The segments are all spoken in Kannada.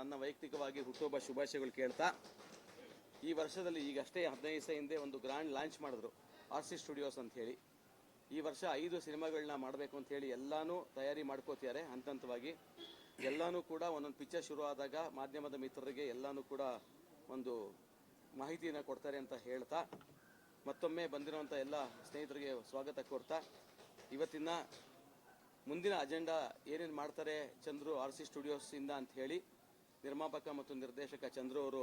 ನನ್ನ ವೈಯಕ್ತಿಕವಾಗಿ ಹುಟ್ಟುಹಬ್ಬ ಶುಭಾಶಯಗಳು ಕೇಳ್ತಾ, ಈ ವರ್ಷದಲ್ಲಿ ಈಗಷ್ಟೇ ಹದಿನೈದು ದಿವಸ ಹಿಂದೆ ಒಂದು ಗ್ರ್ಯಾಂಡ್ ಲಾಂಚ್ ಮಾಡಿದ್ರು ಆರ್ ಸಿ ಸ್ಟುಡಿಯೋಸ್ ಅಂತ ಹೇಳಿ. ಈ ವರ್ಷ ಐದು ಸಿನಿಮಾಗಳನ್ನ ಮಾಡಬೇಕು ಅಂತ ಹೇಳಿ ಎಲ್ಲನೂ ತಯಾರಿ ಮಾಡ್ಕೋತಿದ್ದಾರೆ. ಹಂತ ಹಂತವಾಗಿ ಎಲ್ಲನೂ ಕೂಡ ಒಂದೊಂದು ಪಿಕ್ಚರ್ ಶುರು ಆದಾಗ ಮಾಧ್ಯಮದ ಮಿತ್ರರಿಗೆ ಎಲ್ಲನೂ ಕೂಡ ಒಂದು ಮಾಹಿತಿಯನ್ನು ಕೊಡ್ತಾರೆ ಅಂತ ಹೇಳ್ತಾ, ಮತ್ತೊಮ್ಮೆ ಬಂದಿರುವಂಥ ಎಲ್ಲ ಸ್ನೇಹಿತರಿಗೆ ಸ್ವಾಗತ ಕೋರ್ತಾ. ಇವತ್ತಿನ ಮುಂದಿನ ಅಜೆಂಡಾ ಏನೇನು ಮಾಡ್ತಾರೆ ಚಂದ್ರು ಆರ್ ಸಿ ಸ್ಟುಡಿಯೋಸಿಂದ ಅಂತ ಹೇಳಿ ನಿರ್ಮಾಪಕ ಮತ್ತು ನಿರ್ದೇಶಕ ಚಂದ್ರು ಅವರು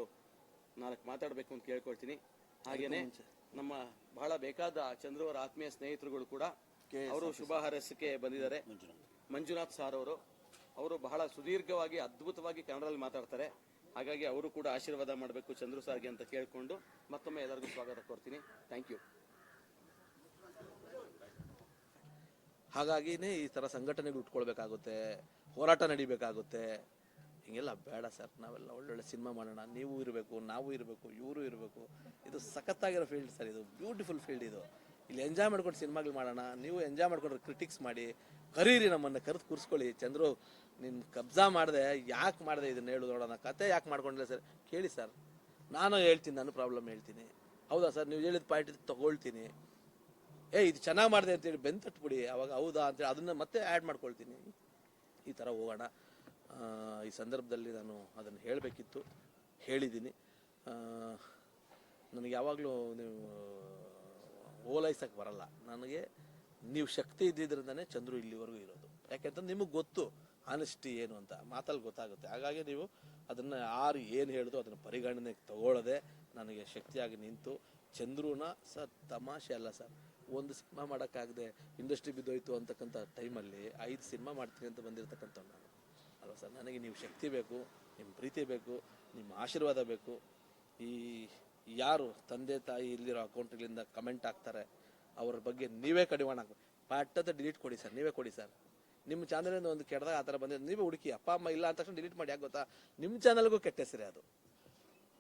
ನಾಲ್ಕು ಮಾತಾಡಬೇಕು ಅಂತ ಕೇಳ್ಕೊಳ್ತೀನಿ. ಹಾಗೇನೆ ನಮ್ಮ ಬಹಳ ಬೇಕಾದ ಚಂದ್ರು ಅವರ ಆತ್ಮೀಯ ಸ್ನೇಹಿತರುಗಳು ಕೂಡ ಅವರು ಶುಭ ಹಾರೈಸಕ್ಕೆ ಬಂದಿದ್ದಾರೆ. ಮಂಜುನಾಥ್. ಸಾರ್ ಅವರು. ಅವರು ಬಹಳ ಸುದೀರ್ಘವಾಗಿ ಅದ್ಭುತವಾಗಿ ಕನ್ನಡದಲ್ಲಿ ಮಾತಾಡ್ತಾರೆ. ಹಾಗಾಗಿ ಅವರು ಕೂಡ ಆಶೀರ್ವಾದ ಮಾಡಬೇಕು ಚಂದ್ರು ಸಾರ್ಗೆ ಅಂತ ಕೇಳಿಕೊಂಡು ಮತ್ತೊಮ್ಮೆ ಎಲ್ಲರಿಗೂ ಸ್ವಾಗತ ಕೋರ್ತೀನಿ. Thank you. ಹಾಗಾಗಿನೇ ಈ ಥರ ಸಂಘಟನೆಗಳು ಉಟ್ಕೊಳ್ಬೇಕಾಗುತ್ತೆ ಹೋರಾಟ ನಡಿಬೇಕಾಗುತ್ತೆ. ಹಿಂಗೆಲ್ಲ ಬೇಡ ಸರ್, ನಾವೆಲ್ಲ ಒಳ್ಳೊಳ್ಳೆ ಸಿನಿಮಾ ಮಾಡೋಣ, ನೀವು ಇರಬೇಕು, ನಾವು ಇರಬೇಕು, ಇವರು ಇರಬೇಕು. ಇದು ಸಖತ್ತಾಗಿರೋ ಫೀಲ್ಡ್ ಸರ್ ಇದು ಬ್ಯೂಟಿಫುಲ್ ಫೀಲ್ಡ್ ಇದು. ಇಲ್ಲಿ ಎಂಜಾಯ್ ಮಾಡ್ಕೊಂಡು ಸಿನಿಮಾಗಳು ಮಾಡೋಣ, ನೀವು ಎಂಜಾಯ್ ಮಾಡ್ಕೊಂಡ್ರೆ ಕ್ರಿಟಿಕ್ಸ್ ಮಾಡಿ, ಕರೀರಿ ನಮ್ಮನ್ನು ಕರೆದು ಕೂರಿಸ್ಕೊಳ್ಳಿ. ಚಂದ್ರು ನಿನ್ನ ಕಬ್ಜಾ ಮಾಡಿದೆ, ಯಾಕೆ ಮಾಡಿದೆ ಇದನ್ನ ಹೇಳು ನೋಡೋಣ. ಕತೆ ಯಾಕೆ ಮಾಡ್ಕೊಂಡಿಲ್ಲ ಸರ್? ಕೇಳಿ ಸರ್. ನಾನು ಹೇಳ್ತೀನಿ, ನಾನು ಪ್ರಾಬ್ಲಮ್ ಹೇಳ್ತೀನಿ. ಹೌದಾ ಸರ್? ನೀವು ಹೇಳಿದ ಪಾಯಿಂಟ್ ತೊಗೊಳ್ತೀನಿ. ಏ, ಇದು ಚೆನ್ನಾಗಿ ಮಾಡಿದೆ ಅಂತೇಳಿ ಬೆನ್ ತಟ್ಬಿಡಿ. ಅವಾಗ ಹೌದಾ ಅಂತೇಳಿ ಅದನ್ನು ಮತ್ತೆ ಆ್ಯಡ್ ಮಾಡ್ಕೊಳ್ತೀನಿ. ಈ ಥರ ಹೋಗೋಣ. ಈ ಸಂದರ್ಭದಲ್ಲಿ ನಾನು ಅದನ್ನು ಹೇಳಬೇಕಿತ್ತು, ಹೇಳಿದ್ದೀನಿ. ನನಗೆ ಯಾವಾಗಲೂ ನೀವು ಓಲೈಸಕ್ಕೆ ಬರಲ್ಲ. ನನಗೆ ನೀವು ಶಕ್ತಿ ಇದ್ದಿದ್ರಿಂದನೇ ಚಂದ್ರು ಇಲ್ಲಿವರೆಗೂ ಇರೋದು. ಯಾಕೆಂತಂದ್ರೆ ನಿಮಗೆ ಗೊತ್ತು ಆನೆಸ್ಟಿ ಏನು ಅಂತ, ಮಾತಲ್ಲಿ ಗೊತ್ತಾಗುತ್ತೆ. ಹಾಗಾಗಿ ನೀವು ಅದನ್ನು ಯಾರು ಏನು ಹೇಳಿದ್ರು ಅದನ್ನು ಪರಿಗಣನೆಗೆ ತಗೊಳ್ಳದೆ ನನಗೆ ಶಕ್ತಿಯಾಗಿ ನಿಂತು, ಚಂದ್ರೂನ ಸರ್ ತಮಾಷೆ ಅಲ್ಲ ಸರ್, ಒಂದು ಸಿನಿಮಾ ಮಾಡೋಕ್ಕಾಗದೆ ಇಂಡಸ್ಟ್ರಿ ಬಿದ್ದೋಯ್ತು ಅಂತಕ್ಕಂಥ ಟೈಮಲ್ಲಿ ಐದು ಸಿನಿಮಾ ಮಾಡ್ತೀನಿ ಅಂತ ಬಂದಿರತಕ್ಕಂಥವ್ ನಾನು. ಅಲ್ವಾ ಸರ್, ನನಗೆ ನೀವು ಶಕ್ತಿ ಬೇಕು, ನಿಮ್ಮ ಪ್ರೀತಿ ಬೇಕು, ನಿಮ್ಮ ಆಶೀರ್ವಾದ ಬೇಕು. ಈ ಯಾರು ತಂದೆ ತಾಯಿ ಇಲ್ಲಿರೋ ಅಕೌಂಟ್ಗಳಿಂದ ಕಮೆಂಟ್ ಹಾಕ್ತಾರೆ, ಅವ್ರ ಬಗ್ಗೆ ನೀವೇ ಕಡಿವಾಣ ಹಾಕ್ಬೇಕು. ಪಟ್ಟದ ಡಿಲೀಟ್ ಕೊಡಿ ಸರ್, ನೀವೇ ಕೊಡಿ ಸರ್. ನಿಮ್ಮ ಚಾನಲಿಂದ ಒಂದು ಕೆಟ್ಟದಾಗ ಆ ಥರ ಬಂದಿದೆ, ನೀವೇ ಹುಡುಕಿ, ಅಪ್ಪ, ಅಮ್ಮ ಇಲ್ಲ ಅಂತ ತಕ್ಷಣ ಡಿಲೀಟ್ ಮಾಡಿ, ಯಾಕೆ ಗೊತ್ತಾ? ನಿಮ್ಮ ಚಾನಲ್ಗೂ ಕೆಟ್ಟ ಹೆಸರೇ ಅದು.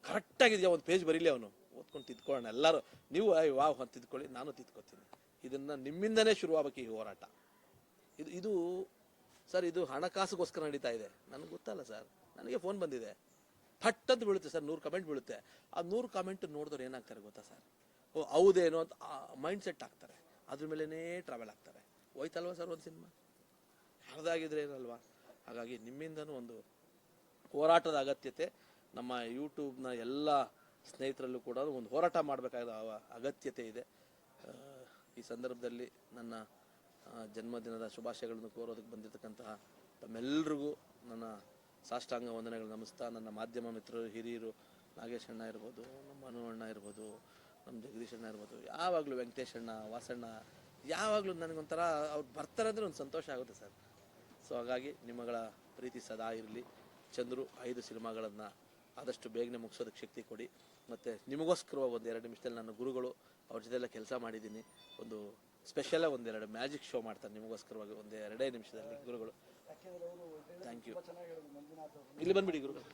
ಕರೆಕ್ಟಾಗಿದೆಯಾ ಒಂದು ಪೇಜ್ ಬರೀಲಿ ಅವನು? ಓದ್ಕೊಂಡು ತಿದ್ಕೊಳ್ಳೋಣ ಎಲ್ಲರೂ. ನೀವು ವಾವ್ ಅಂತ ತಿದ್ಕೊಳ್ಳಿ, ನಾನು ತಿದ್ಕೊತೀನಿ. ಇದನ್ನ ನಿಮ್ಮಿಂದನೇ ಶುರುವಾಗಬೇಕು ಈ ಹೋರಾಟ. ಇದು ಇದು ಸರ್, ಇದು ಹಣಕಾಸುಗೋಸ್ಕರ ನಡೀತಾ ಇದೆ. ನನಗೆ ಗೊತ್ತಲ್ಲ ಸರ್. ನನಗೆ ಫೋನ್ ಬಂದಿದೆ. ಫಟ್ ಅಂತ ಬೀಳುತ್ತೆ ಸರ್, ನೂರು ಕಮೆಂಟ್ ಬೀಳುತ್ತೆ. ಆ ನೂರು ಕಮೆಂಟ್ ನೋಡಿದವ್ರು ಏನಾಗ್ತಾರೆ ಗೊತ್ತಾ ಸರ್? ಓ, ಹೌದೇನೋ ಅಂತ ಮೈಂಡ್ ಸೆಟ್ ಆಗ್ತಾರೆ. ಅದ್ರ ಮೇಲೇ ಟ್ರಾವೆಲ್ ಆಗ್ತಾರೆ. ಹೋಯ್ತಲ್ವಾ ಸರ್ ಒಂದು ಸಿನಿಮಾ ಯಾರ್ದಾಗಿದ್ರೆ ಏನಲ್ವಾ? ಹಾಗಾಗಿ ನಿಮ್ಮಿಂದನೂ ಒಂದು ಹೋರಾಟದ ಅಗತ್ಯತೆ. ನಮ್ಮ ಯೂಟ್ಯೂಬ್ನ ಎಲ್ಲ ಸ್ನೇಹಿತರಲ್ಲೂ ಕೂಡ ಒಂದು ಹೋರಾಟ ಮಾಡಬೇಕಾದ ಅಗತ್ಯತೆ ಇದೆ. ಈ ಸಂದರ್ಭದಲ್ಲಿ ನನ್ನ ಜನ್ಮದಿನದ ಶುಭಾಶಯಗಳನ್ನು ಕೋರೋದಕ್ಕೆ ಬಂದಿರತಕ್ಕಂತಹ ತಮ್ಮೆಲ್ಲರಿಗೂ ನನ್ನ ಸಾಷ್ಟಾಂಗ ವಂದನೆಗಳು. ನಮಿಸ್ತಾ. ನನ್ನ ಮಾಧ್ಯಮ ಮಿತ್ರರು, ಹಿರಿಯರು, ನಾಗೇಶ್ ಅಣ್ಣ ಇರ್ಬೋದು, ನಮ್ಮ ಮನು ಅಣ್ಣ ಇರ್ಬೋದು, ನಮ್ಮ ಜಗದೀಶ್ ಅಣ್ಣ ಇರ್ಬೋದು, ಯಾವಾಗಲೂ ವೆಂಕಟೇಶ್ ಅಣ್ಣ, ವಾಸಣ್ಣ, ಯಾವಾಗಲೂ ನನಗೊಂಥರ ಅವ್ರು ಬರ್ತಾರೆ ಅಂದರೆ ಒಂದು ಸಂತೋಷ ಆಗುತ್ತೆ ಸರ್. ಸೊ ಹಾಗಾಗಿ ನಿಮ್ಮಗಳ ಪ್ರೀತಿ ಸದಾ ಇರಲಿ. ಚಂದ್ರು, ಐದು ಸಿನಿಮಾಗಳನ್ನು ಆದಷ್ಟು ಬೇಗನೆ ಮುಗಿಸೋದಕ್ಕೆ ಶಕ್ತಿ ಕೊಡಿ. ಮತ್ತು ನಿಮಗೋಸ್ಕರ ಒಂದು ಎರಡು ನಿಮಿಷದಲ್ಲಿ ನನ್ನ ಗುರುಗಳು ಅವ್ರ ಜೊತೆಲ್ಲ ಕೆಲಸ ಮಾಡಿದ್ದೀನಿ. ಒಂದು ಸ್ಪೆಷಲಾಗಿ ಒಂದೆರಡು ಮ್ಯಾಜಿಕ್ ಶೋ ಮಾಡ್ತಾರೆ ನಿಮಗೋಸ್ಕರವಾಗಿ ಒಂದೇ ಎರಡೇ ನಿಮಿಷದಲ್ಲಿ ಗುರುಗಳು. ಥ್ಯಾಂಕ್ ಯು ಇಲ್ಲಿ ಬಂದ್ಬಿಡಿ ಗುರುಗಳು.